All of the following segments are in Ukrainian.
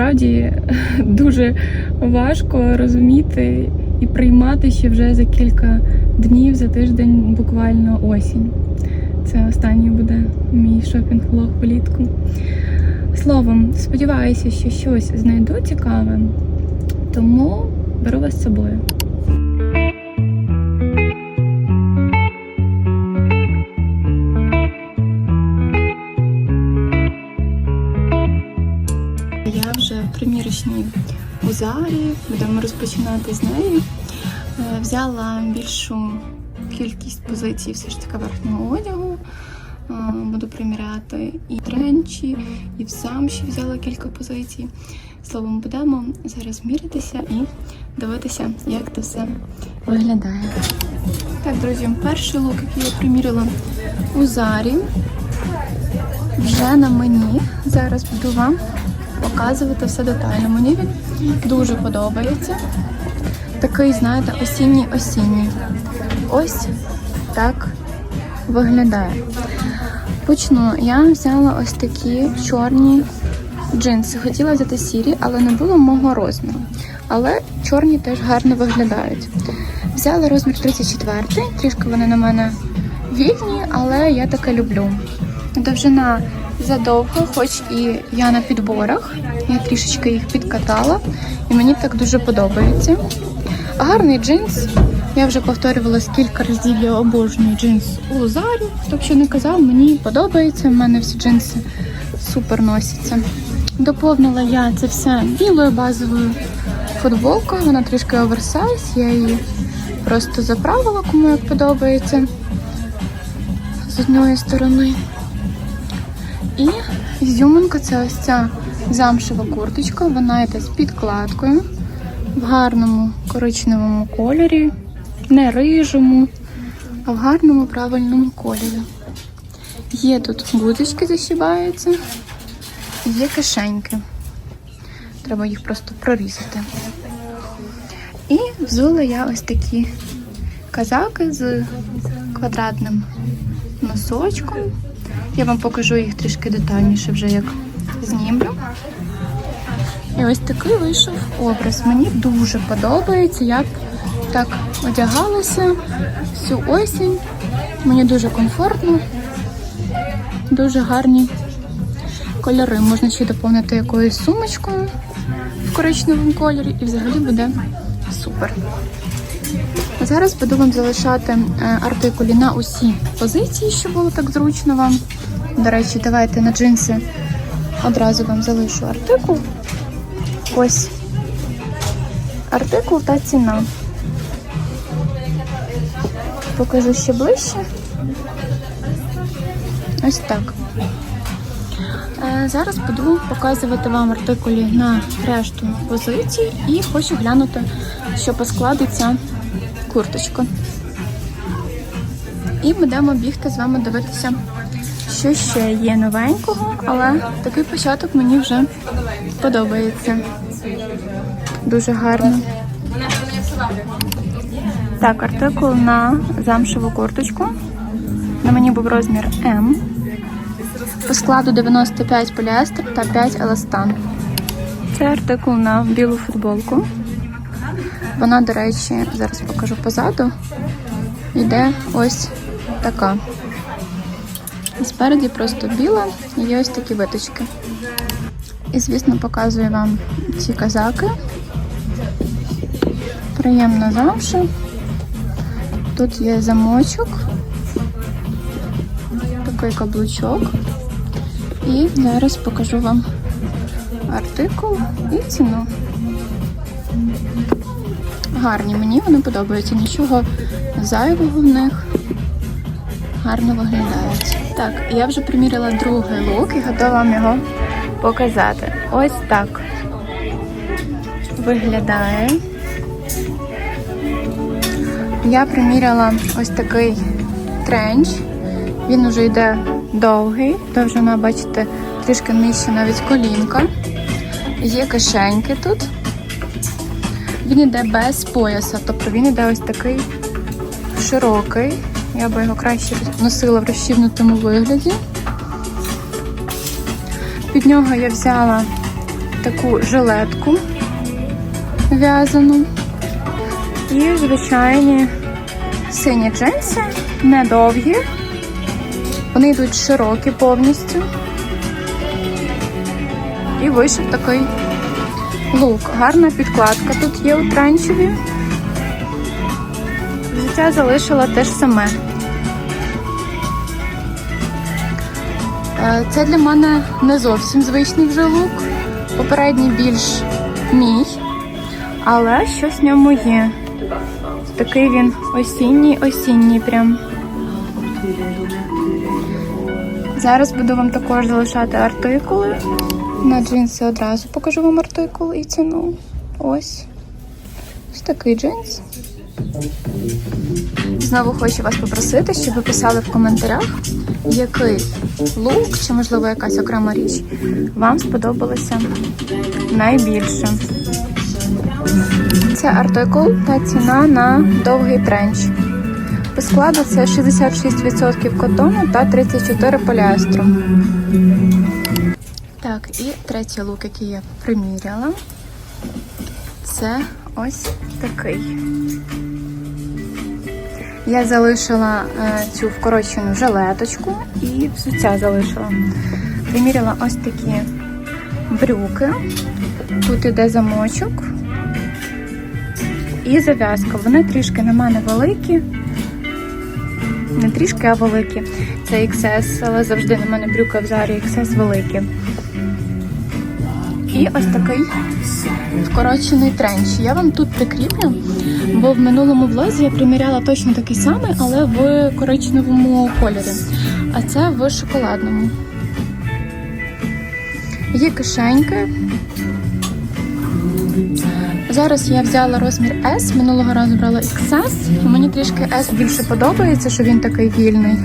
Насправді дуже важко розуміти і приймати, ще вже за кілька днів, за тиждень буквально осінь. Це останній буде мій шопінг-влог влітку. Словом, сподіваюся, що щось знайду цікаве, тому беру вас з собою. Зарі, будемо розпочинати з неї. Е, Взяла більшу кількість позицій все ж таки верхнього одягу. Е, Буду приміряти і тренчі, і в замші взяла кілька позицій. Словом, будемо зараз мірятися і дивитися, як це все виглядає. Так, друзі, перший лук, який я приміряла у Зарі, вже на мені. Зараз буду вам показувати все детально. Мені він дуже подобається. Такий, знаєте, осінній-осінній. Ось так виглядає. Почну. Я взяла ось такі чорні джинси. Хотіла взяти сірі, але не було мого розміру. Але чорні теж гарно виглядають. Взяла розмір 34, трішки вони на мене вільні, але я таке люблю. Довжина задовга, хоч і я на підборах. Я трішечки їх підкатала, і мені так дуже подобається. Гарний джинс. Я вже повторювала кілька разів, я обожнюю джинс у Зарі. Хто б не казав, мені подобається. У мене всі джинси супер носяться. Доповнила я це все білою базовою футболкою. Вона трішки оверсайз. Я її просто заправила, кому як подобається з одної сторони. І ізюминка це ось ця замшева курточка. Вона йде з підкладкою в гарному коричневому кольорі, не рижому, а в гарному правильному кольорі. Є тут гудзички защібаються, є кишеньки. Треба їх просто прорізати. І взула я ось такі казаки з квадратним носочком. Я вам покажу їх трішки детальніше вже як знімлю. І ось такий вийшов образ. Мені дуже подобається. Я б так одягалася всю осінь. Мені дуже комфортно, дуже гарні кольори. Можна ще доповнити якоюсь сумочкою в коричневому кольорі і взагалі буде супер. Зараз буду вам залишати е, артикулі на усі позиції, щоб було так зручно вам. До речі, давайте на джинси одразу вам залишу артикул. Ось артикул та ціна. Покажу ще ближче. Ось так. Е, Зараз буду показувати вам артикулі на решту позицій і хочу глянути, що по складу курточка. І будемо бігти з вами дивитися, що ще є новенького, але такий початок мені вже подобається. Дуже гарно. Так, артикул на замшеву курточку. На мені був розмір М. По складу 95 поліестер та 5 еластан. Це артикул на білу футболку. Вона, до речі, зараз покажу позаду. Йде ось така. Спереді просто біла і є ось такі виточки. І, звісно, показую вам ці казаки. Приємна замша. Тут є замочок, такий каблучок. І зараз покажу вам артикул і ціну. Гарні, мені вони подобаються, нічого зайвого в них. Гарно виглядають. Так, я вже приміряла другий лук і готова вам його показати. Ось так виглядає. Я приміряла ось такий тренч. Він уже йде довгий, довжина, бачите, трішки нижче навіть колінка. Є кишеньки тут. Він йде без пояса, тобто він йде ось такий широкий. Я би його краще носила в розчівнутому вигляді. Під нього я взяла таку жилетку в'язану. І звичайні сині джинси, недовгі. Вони йдуть широкі повністю. І вийшов такий лук. Гарна підкладка тут є у тренчеві. Взуття залишила те ж саме. Це для мене не зовсім звичний вже лук. Попередній більш мій, але щось в ньому є. Такий він осінній, осінній прям. Зараз буду вам також залишати артикули. На джинси одразу покажу вам артикул і ціну. Ось. Ось такий джинс. Знову хочу вас попросити, щоб ви писали в коментарях, який лук чи, можливо, якась окрема річ вам сподобалося найбільше. Це артикул та ціна на довгий тренч. По складу це 66% котону та 34 поліестру. Так, і третій лук, який я приміряла, це ось такий. Я залишила е, цю вкорочену жилеточку і взуття залишила. Приміряла ось такі брюки. Тут іде замочок і зав'язка. Вони трішки на мене великі. Не трішки, а великі. Це XS, але завжди на мене брюка в зарі XS великі. І ось такий вкорочений тренч. Я вам тут прикріплю, бо в минулому влозі я приміряла точно такий самий, але в коричневому кольорі. А це в шоколадному. Є кишеньки. Зараз я взяла розмір S, минулого разу брала XS, мені трішки S більше подобається, що він такий вільний.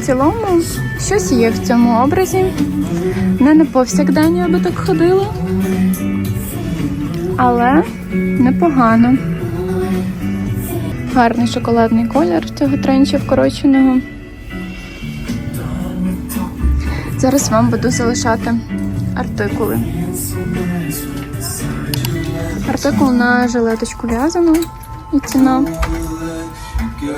В цілому, щось є в цьому образі. Не на повсякдень я би так ходила, але непогано. Гарний шоколадний колір цього тренча вкороченого. Зараз вам буду залишати артикули. Артикул на жилеточку в'язану і ціна.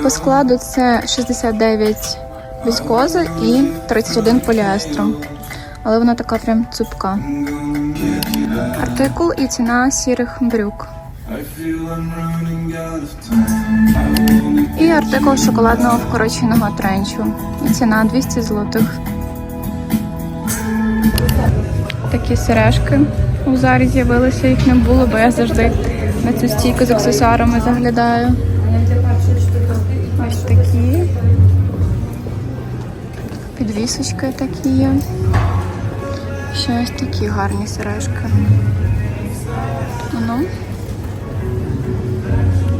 По складу це 69 віскоза і 31 поліестру. Але вона така прям цупка. Артикул і ціна сірих брюк. І артикул шоколадного вкороченого тренчу. І ціна 200 злотих. Такі сережки у зарі з'явилися, їх не було, бо я завжди на цю стійку з аксесуарами заглядаю. Підвісочки такі є. Ще ось такі гарні сережки. Ну.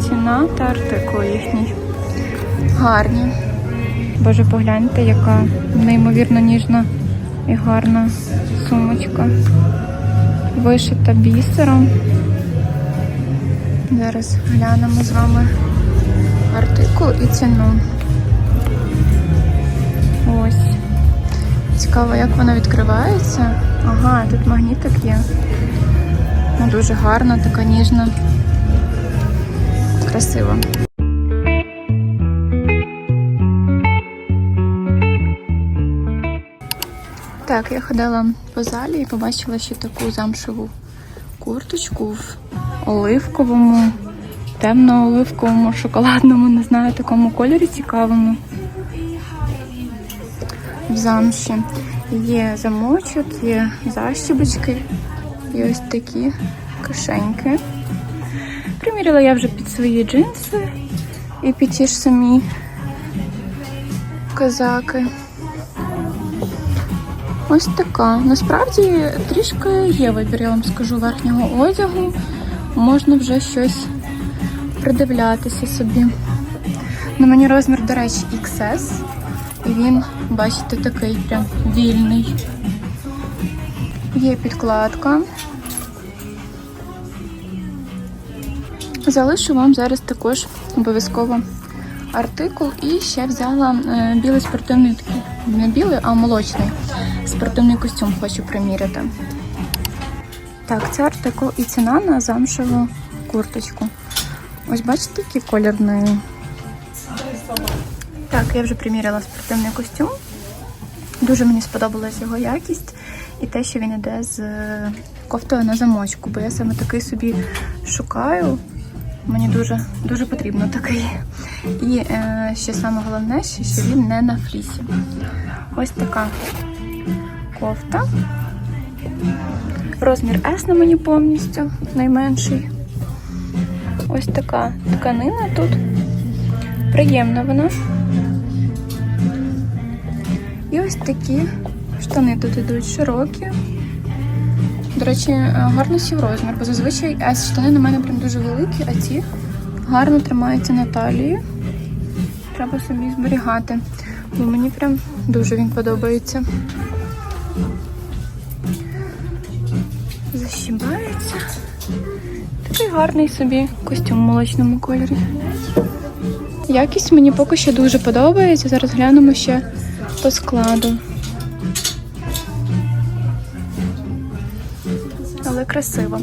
Ціна та артикул їхній. Гарні. Боже, погляньте, яка неймовірно ніжна і гарна сумочка. Вишита бісером. Зараз глянемо з вами артикул і ціну. Цікаво, як вона відкривається. Ага, тут магнітик є. Ну, дуже гарна, така ніжна. Красиво. Так, я ходила по залі і побачила ще таку замшеву курточку в оливковому, темно-оливковому, шоколадному, не знаю, такому кольорі цікавому. В замші. Є замочок, є защібочки і ось такі кишеньки. Приміряла я вже під свої джинси і під ті ж самі козаки. Ось така. Насправді трішки є вибір, я вам скажу, верхнього одягу. Можна вже щось придивлятися собі. На мені розмір, до речі, XS. Він, бачите, такий прям вільний. Є підкладка. Залишу вам зараз також обов'язково артикул. І ще взяла е, білий спортивний такий, не білий, а молочний спортивний костюм хочу приміряти. Так, це артикул і ціна на замшеву курточку. Ось бачите, який колір неї. Так, я вже приміряла спортивний костюм. Дуже мені сподобалась його якість і те, що він іде з е, кофтою на замочку, бо я саме такий собі шукаю. Мені дуже дуже потрібно такий. І е, ще саме головне, що він не на флісі. Ось така кофта. Розмір S на мені повністю найменший. Ось така тканина тут. Приємна вона. І ось такі штани тут ідуть широкі. До речі, гарно сів розмір, бо зазвичай S штани на мене прям дуже великі, а ці гарно тримаються на талії. Треба собі зберігати. Бо мені прям дуже він подобається. Защібається. Такий гарний собі костюм в молочному кольорі. Якість мені поки що дуже подобається. Зараз глянемо ще по складу. Але красиво.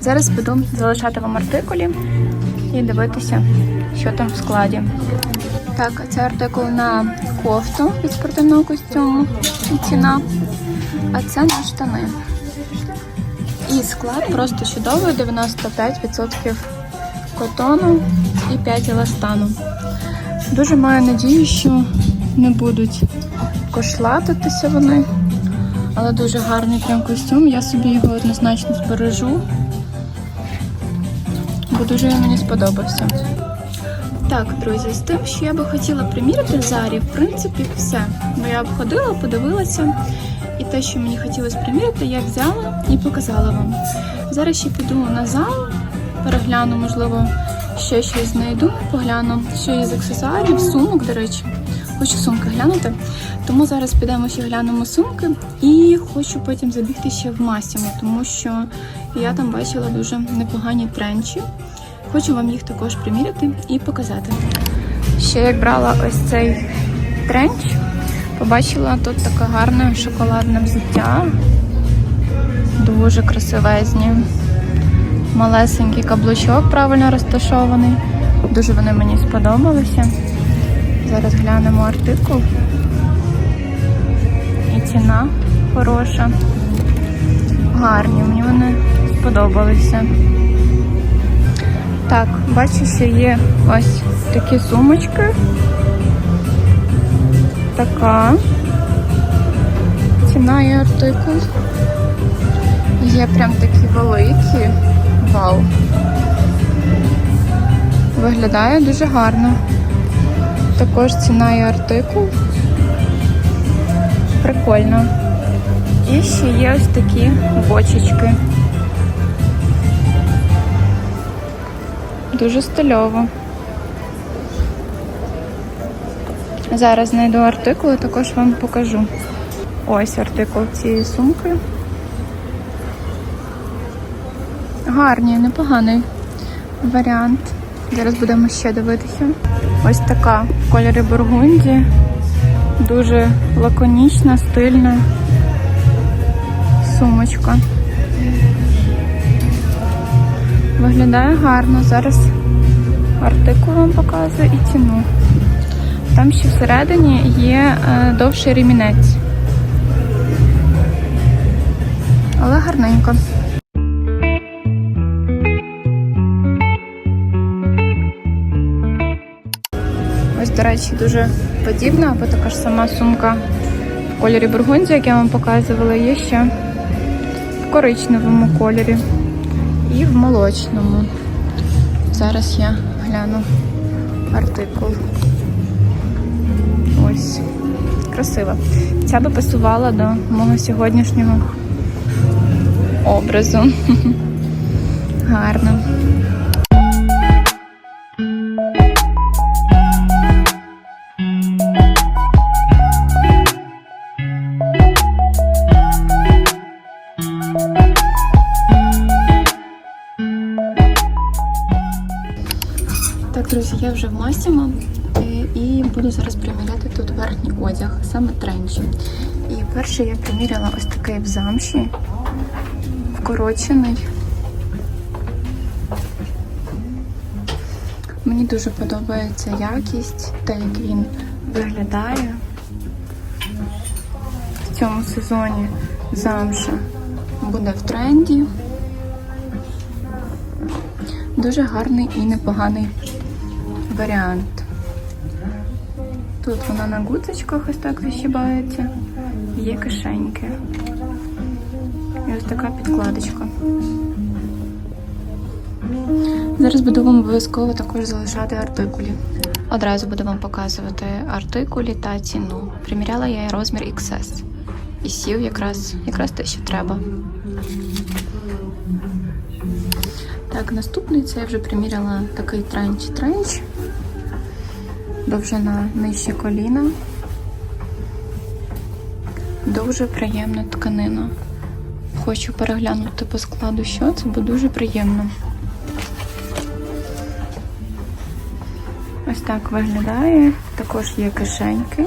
Зараз буду залишати вам артикулі і дивитися, що там в складі. Так, це артикул на кофту від спортивного костюму і ціна. А це на штани. І склад просто чудовий, 95% котону і 5 еластану. Дуже маю надію, що не будуть кошлатитися вони. Але дуже гарний прям костюм. Я собі його однозначно збережу, бо дуже він мені сподобався. Так, друзі, з тим, що я би хотіла приміряти в зарі, в принципі, все. Бо я обходила, подивилася, і те, що мені хотілося приміряти, я взяла і показала вам. Зараз ще піду на зал, перегляну, можливо, ще щось знайду, погляну, що є з аксесуарів, сумок, до речі. Хочу сумки глянути. Тому зараз підемо ще глянемо сумки і хочу потім забігти ще в Масіму, тому що я там бачила дуже непогані тренчі. Хочу вам їх також приміряти і показати. Ще як брала ось цей тренч, побачила тут таке гарне шоколадне взуття. Дуже красивезні. Малесенький каблучок правильно розташований. Дуже вони мені сподобалися. Зараз глянемо артикул. І ціна хороша. Гарні, мені вони сподобалися. Так, бачу, є ось такі сумочки. Така. Ціна і артикул. Є прям такі великі. Вау. Виглядає дуже гарно. Також ціна і артикул. Прикольно. І ще є ось такі бочечки. Дуже стильово. Зараз знайду артикул і також вам покажу. Ось артикул цієї сумки. Гарний, непоганий варіант. Зараз будемо ще дивитися. Ось така в кольорі бургунді. Дуже лаконічна, стильна сумочка. Виглядає гарно. Зараз артикул вам показую і ціну. Там ще всередині є е, довший ремінець. Але гарненько. До речі, дуже подібна, або така ж сама сумка в кольорі бургунді, як я вам показувала, є ще в коричневому кольорі і в молочному. Зараз я гляну артикул. Ось. Красиво. Ця би пасувала до мого сьогоднішнього образу. Гарно. Вже в Масімо е, і буду зараз приміряти тут верхній одяг, саме тренчі. І перше я приміряла ось такий в замші, вкорочений. Мені дуже подобається якість, те, як він виглядає. В цьому сезоні замша буде в тренді. Дуже гарний і непоганий варіант. Тут вона на гудзичках ось так вищибається. Є кишеньки. І ось така підкладочка. Зараз буду вам обов'язково також залишати артикулі. Одразу буду вам показувати артикулі та ціну. Приміряла я розмір XS. І сів якраз, якраз те, що треба. Так, наступний це я вже приміряла такий тренч-тренч. Довжина нижче коліна. Дуже приємна тканина. Хочу переглянути по складу, що це, бо дуже приємно. Ось так виглядає. Також є кишеньки.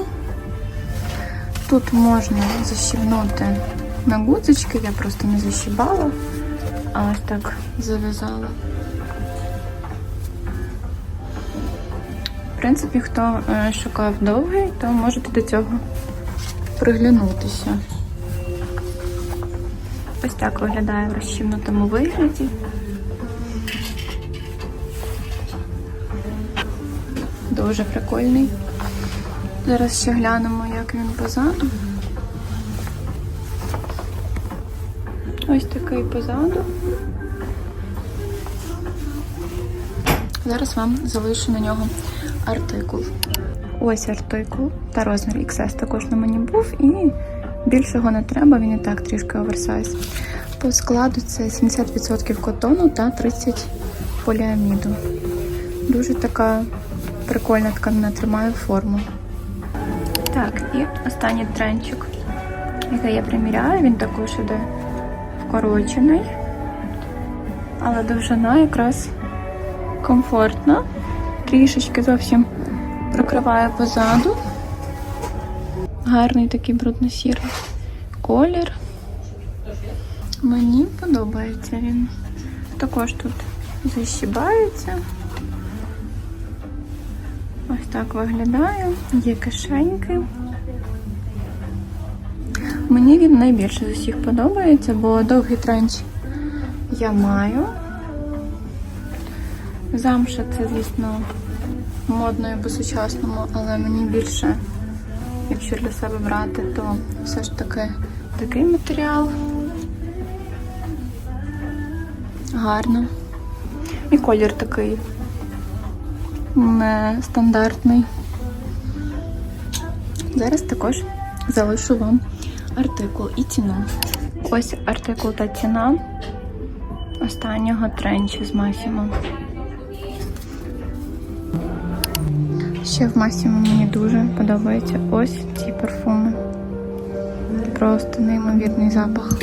Тут можна защібнути на гудзички, я просто не защібала, а ось так зав'язала. Принципі, хто е, шукав довгий, то можете до цього приглянутися. Ось так виглядає в розчинутому вигляді. Дуже прикольний. Зараз ще глянемо, як він позаду. Ось такий позаду. Зараз вам залишу на нього артикул. Ось артикул та розмір XS також на мені був, і більшого не треба, він і так трішки оверсайз. По складу це 70% котону та 30% поліаміду. Дуже така прикольна тканина, тримає форму. Так, і останній тренчик, який я приміряю, він також іде вкорочений, але довжина якраз комфортна. Трішечки зовсім прикриває позаду. Гарний такий брудно-сірий колір. Мені подобається він. Також тут защібається. Ось так виглядає. Є кишеньки. Мені він найбільше з усіх подобається, бо довгий тренч я маю. Замша це, звісно, модно і по-сучасному, але мені більше, якщо для себе брати, то все ж таки такий матеріал. Гарно. І колір такий нестандартний. Зараз також залишу вам артикул і ціну. Ось артикул та ціна останнього тренчу з Масімо. Ще в Масімо мені дуже подобаються ось ці парфуми. Просто неймовірний запах.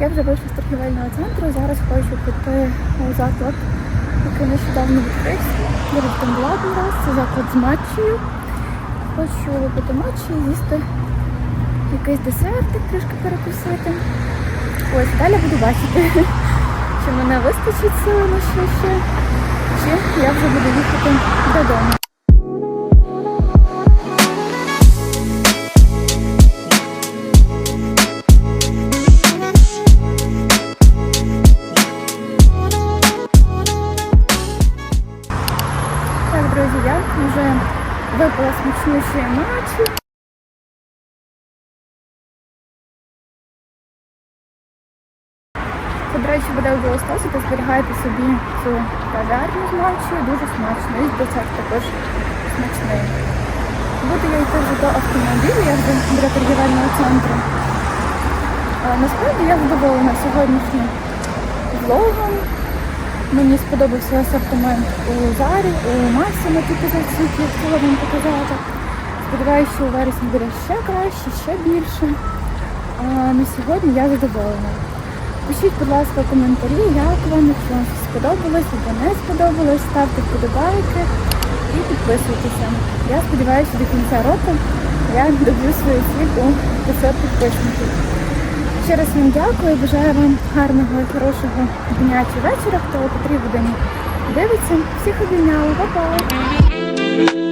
Я вже вийшла з торгівельного центру. Зараз хочу піти у заклад, який нещодавно відкрився. Я там була один раз. Це заклад з матчею. Хочу випити матчі, з'їсти якийсь десертик, трішки перекусити. Ось, далі буду бачити, чи мене вистачить сили на що ще, чи я вже буду їхати додому. Так, друзі, я вже випила смачніші матчі. Речі, буде у то зберігайте собі цю кав'ярню з матчі, дуже смачно. І десерт також смачний. Буду я йти вже до автомобілю, я вже торгівельного центру. Насправді я задоволена сьогоднішнім влогом. Мені сподобався асортимент у Зарі, у Масі на ті позиції, я хотіла вам показати. Сподіваюся, що у вересні буде ще краще, ще більше. А на сьогодні я задоволена. Пишіть, будь ласка, коментарі, як вам, якщо вам сподобалось або не сподобалось, ставте вподобайки і підписуйтеся. Я сподіваюся, що до кінця року я доб'ю свою ціль у 500 підписників. Ще раз вам дякую, бажаю вам гарного і хорошого дня чи вечора, хто о дивиться. Всіх обійняла, па-па!